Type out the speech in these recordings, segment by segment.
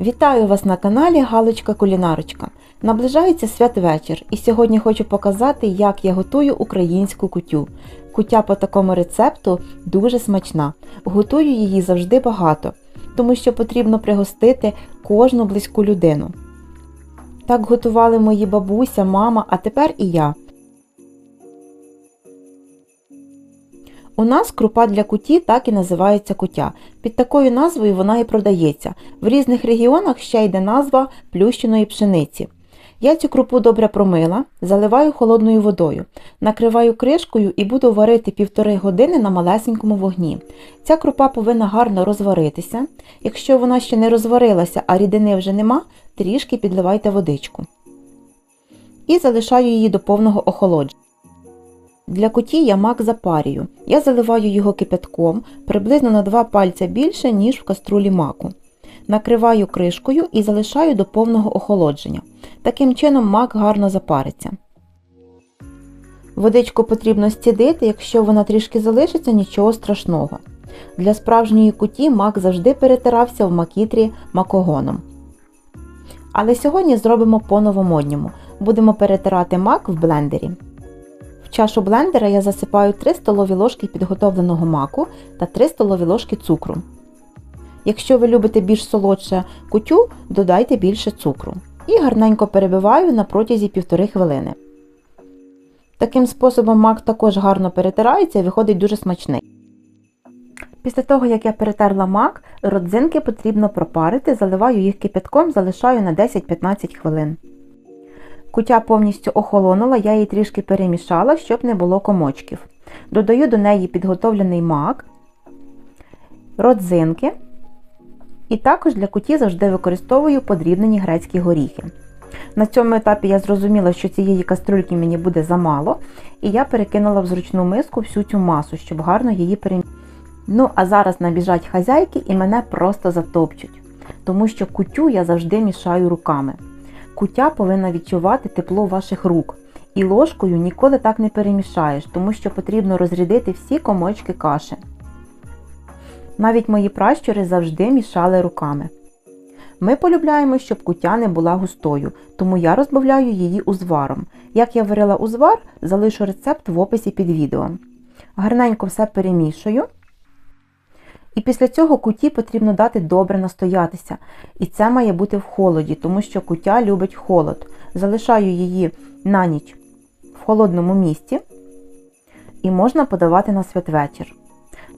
Вітаю вас на каналі Галочка Кулінарочка. Наближається святвечір, і сьогодні хочу показати, як я готую українську кутю. Кутя по такому рецепту дуже смачна. Готую її завжди багато, тому що потрібно пригостити кожну близьку людину. Так готували мої бабуся, мама, а тепер і я. У нас крупа для куті так і називається кутя. Під такою назвою вона і продається. В різних регіонах ще йде назва плющеної пшениці. Я цю крупу добре промила, заливаю холодною водою, накриваю кришкою і буду варити півтори години на малесенькому вогні. Ця крупа повинна гарно розваритися. Якщо вона ще не розварилася, а рідини вже нема, трішки підливайте водичку. І залишаю її до повного охолодження. Для куті я мак запарюю. Я заливаю його кипятком приблизно на 2 пальця більше, ніж в каструлі маку. Накриваю кришкою і залишаю до повного охолодження. Таким чином мак гарно запариться. Водичку потрібно стідити, якщо вона трішки залишиться, нічого страшного. Для справжньої куті мак завжди перетирався в макітрі макогоном. Але сьогодні зробимо по-новомодньому. Будемо перетирати мак в блендері. Чашу блендера я засипаю 3 столові ложки підготовленого маку та 3 столові ложки цукру. Якщо ви любите більш солодше кутю, додайте більше цукру. І гарненько перебиваю на протязі 1,5 хвилини. Таким способом мак також гарно перетирається і виходить дуже смачний. Після того, як я перетерла мак, родзинки потрібно пропарити, заливаю їх кипятком, залишаю на 10-15 хвилин. Кутя повністю охолонула, я її трішки перемішала, щоб не було комочків. Додаю до неї підготовлений мак, родзинки. І також для куті завжди використовую подрібнені грецькі горіхи. На цьому етапі я зрозуміла, що цієї каструльки мені буде замало, і я перекинула в зручну миску всю цю масу, щоб гарно її перемішати. Ну, а зараз набіжать хазяйки і мене просто затопчуть, тому що кутю я завжди мішаю руками. Кутя повинна відчувати тепло ваших рук. І ложкою ніколи так не перемішаєш, тому що потрібно розрядити всі комочки каші. Навіть мої пращури завжди мішали руками. Ми полюбляємо, щоб кутя не була густою, тому я розбавляю її узваром. Як я варила узвар, залишу рецепт в описі під відео. Гарненько все перемішую. І після цього куті потрібно дати добре настоятися. І це має бути в холоді, тому що кутя любить холод. Залишаю її на ніч в холодному місці і можна подавати на святвечір.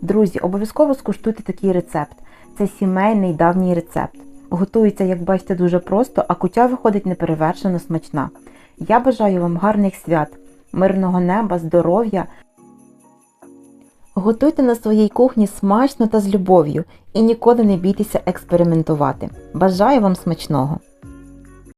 Друзі, обов'язково скуштуйте такий рецепт. Це сімейний давній рецепт. Готується, як бачите, дуже просто, а кутя виходить неперевершено смачна. Я бажаю вам гарних свят, мирного неба, здоров'я. Готуйте на своїй кухні смачно та з любов'ю і ніколи не бійтеся експериментувати. Бажаю вам смачного!